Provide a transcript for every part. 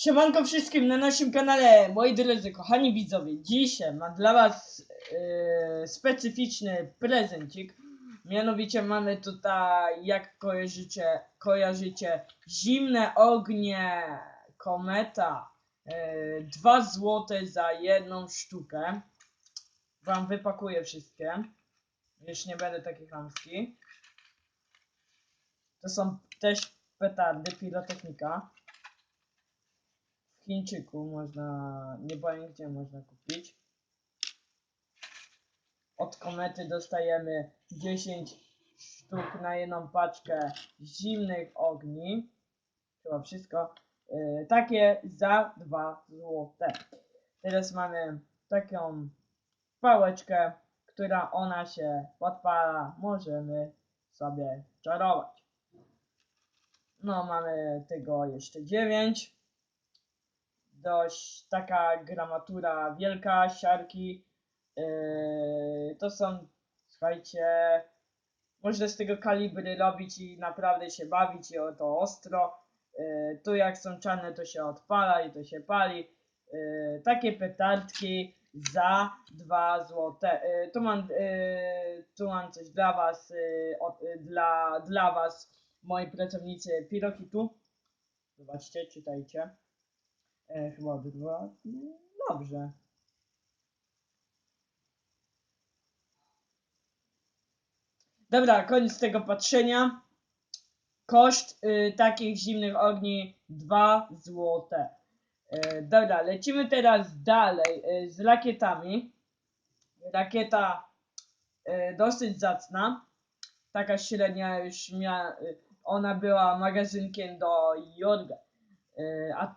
Siemanko wszystkim na naszym kanale, moi drodzy, kochani widzowie. Dzisiaj mam dla was e, specyficzny prezencik. Mianowicie mamy tutaj, jak kojarzycie, kojarzycie zimne ognie kometa. 2 złote za jedną sztukę. Wam wypakuję wszystkie. Już nie będę taki chamski. To są też petardy, pirotechnika. Chińczyku można, nie powiem gdzie można kupić. Od komety dostajemy 10 sztuk na jedną paczkę zimnych ogni. Chyba wszystko. Yy, takie za 2 złote. Teraz mamy taką pałeczkę, która ona się podpala. Możemy sobie czarować. No, mamy tego jeszcze 9 dość taka gramatura wielka, siarki. Yy, to są, słuchajcie, można z tego kalibry robić i naprawdę się bawić i o to ostro. Yy, tu jak są czarne to się odpala i to się pali. Yy, takie petardki za 2 złote. Yy, tu, mam, yy, tu mam coś dla was, yy, yy, dla, dla was, moi pracownicy Pirokitu. Zobaczcie, czytajcie. E, chyba obydwa. No, Dobrze. Dobra, koniec tego patrzenia. Koszt y, takich zimnych ogni 2 złote. E, dobra, lecimy teraz dalej y, z rakietami. Rakieta y, dosyć zacna. Taka średnia już miała. Y, ona była magazynkiem do Jorga. Y, a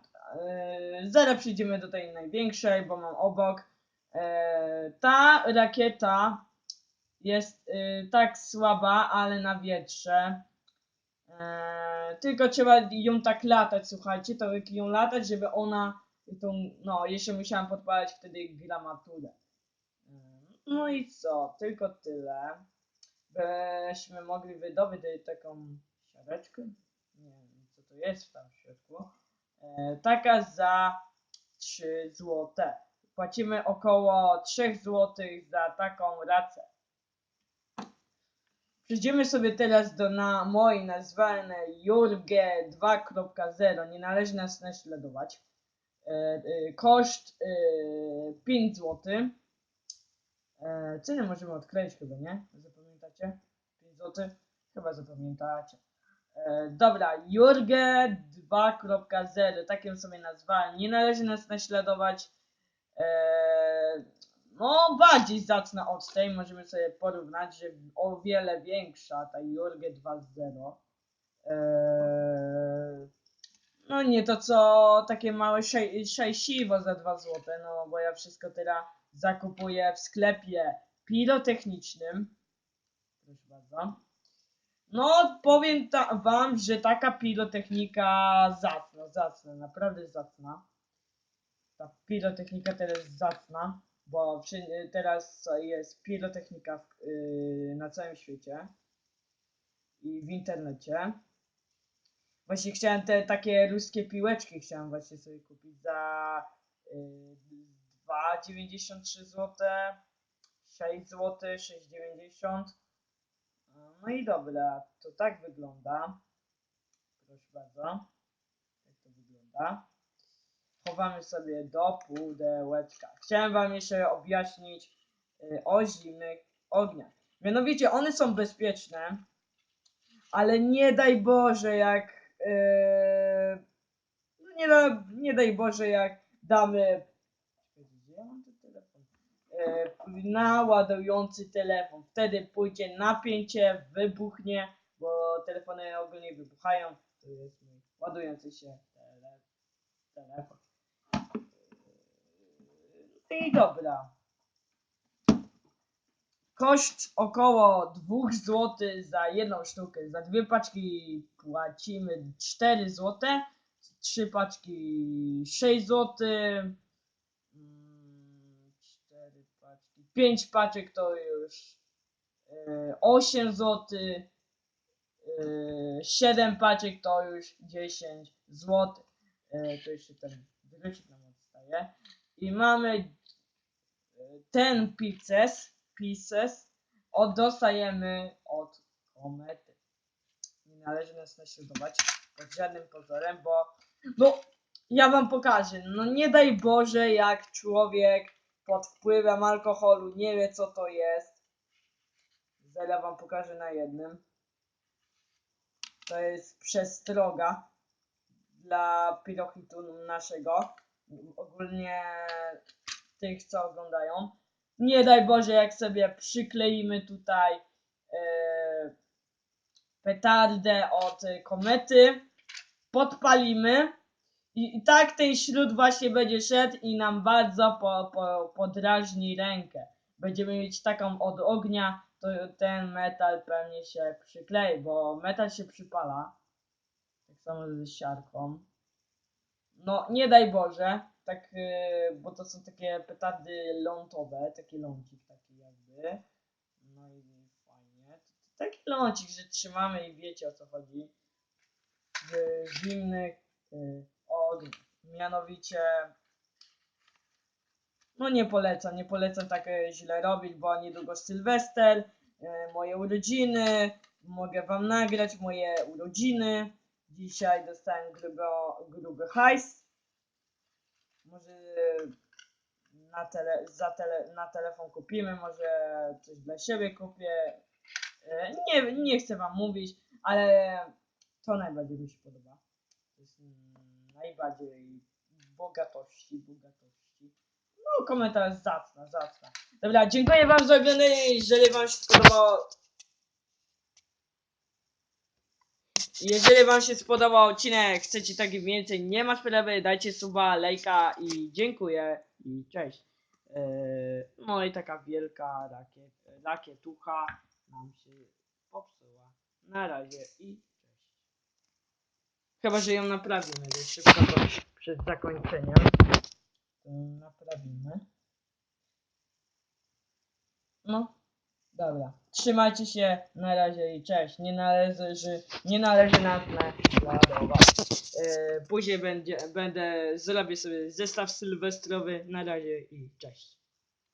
zaraz przejdziemy do tej największej, bo mam obok. Yy, ta rakieta jest yy, tak słaba, ale na wietrze. Tylko trzeba ją tak latać, słuchajcie, to ją latać, żeby ona tą, no, jeszcze musiałam podpalać wtedy gramaturę. No i co, tylko tyle. Byśmy mogli wydobyć taką siareczkę. Nie wiem, co to jest tam w środku. E, taka za 3 złote. Płacimy około 3 zł za taką racę. Przejdziemy sobie teraz do na mojej nazwanej Jurge 2.0. Nie należy nas naśladować. E, e, koszt e, 5 zł. Cenę możemy odkleić chyba, nie? Zapamiętacie? 5 zł? Chyba zapamiętacie. E, dobra, Jurge 2.0, tak ją sobie nazwałem. Nie należy nas naśladować. E, no, bardziej zacna od tej, możemy sobie porównać, że o wiele większa ta Jurge 2.0. E, no nie to co takie małe szej- za 2 zł, no bo ja wszystko teraz zakupuję w sklepie pirotechnicznym. Proszę bardzo. No, powiem ta, wam, że taka pirotechnika zacna, zacna, naprawdę zacna. Ta pirotechnika teraz zacna, bo przy, teraz jest pirotechnika w, yy, na całym świecie i w internecie. Właśnie chciałem te takie ruskie piłeczki chciałem właśnie sobie kupić za yy, 2,93 zł, 6 zł, 6,90 no i dobra, to tak wygląda. Proszę bardzo. Jak to wygląda. Chowamy sobie do pudełeczka. Chciałem wam jeszcze objaśnić y, o zimnych ogniach. Mianowicie one są bezpieczne, ale nie daj Boże jak y, no nie, da, nie daj Boże jak damy gdzie ja mam? E, na ładujący telefon. Wtedy pójdzie napięcie, wybuchnie, bo telefony ogólnie wybuchają. To jest mój ładujący się tele, telefon. No I dobra. Koszt około 2 zł za jedną sztukę. Za dwie paczki płacimy 4 zł. Trzy paczki 6 zł. Mm, cztery paczki. 5 paczek to już e, 8 zł. 7 paczek to już 10 zł. E, to jeszcze ten drucik nam odstaje. I mamy e, ten pieces, pieces dostajemy od komety. Nie należy nas naśladować pod żadnym pozorem, bo no ja wam pokażę. No nie daj Boże, jak człowiek pod wpływem alkoholu nie wie co to jest. Zaraz wam pokażę na jednym. To jest przestroga dla pirochitu naszego. Ogólnie tych, co oglądają. Nie daj Boże, jak sobie przykleimy tutaj e, petardę od komety, podpalimy i, i tak ten śród właśnie będzie szedł i nam bardzo po, po, podrażni rękę. Będziemy mieć taką od ognia, to ten metal pewnie się przyklei, bo metal się przypala. Tak samo ze siarką. No, nie daj Boże, tak, yy, bo to są takie petardy lądowe, taki lącik taki jakby. No i fajnie. Taki lącik, że trzymamy i wiecie o co chodzi. W zimnych Mianowicie, no nie polecam, nie polecam tak e, źle robić, bo niedługo Sylwester, e, moje urodziny, mogę wam nagrać moje urodziny. Dzisiaj dostałem grubo, gruby hajs. Może na, tele, za tele, na telefon kupimy, może coś dla siebie kupię. E, Nie, nie chcę wam mówić, ale to najbardziej mi się podoba. Najbardziej bogatości, bogatości. No, komentarz zacna, zacna. Dobra, dziękuję wam za oglądanie, jeżeli wam się spodobało. Jeżeli wam się spodobał odcinek, chcecie taki więcej, nie ma sprawy, dajcie suba, lajka i dziękuję i cześć. Eee, no i taka wielka rakiet, rakietucha nam się popsuła. Na razie i. Chyba, że ją naprawimy, więc szybko przed zakończeniem. To naprawimy. No, dobra. Trzymajcie się, na razie i cześć. Nie należy, nie należy nas naśladować. E, później będzie, będę, zrobię sobie zestaw sylwestrowy. Na razie i cześć.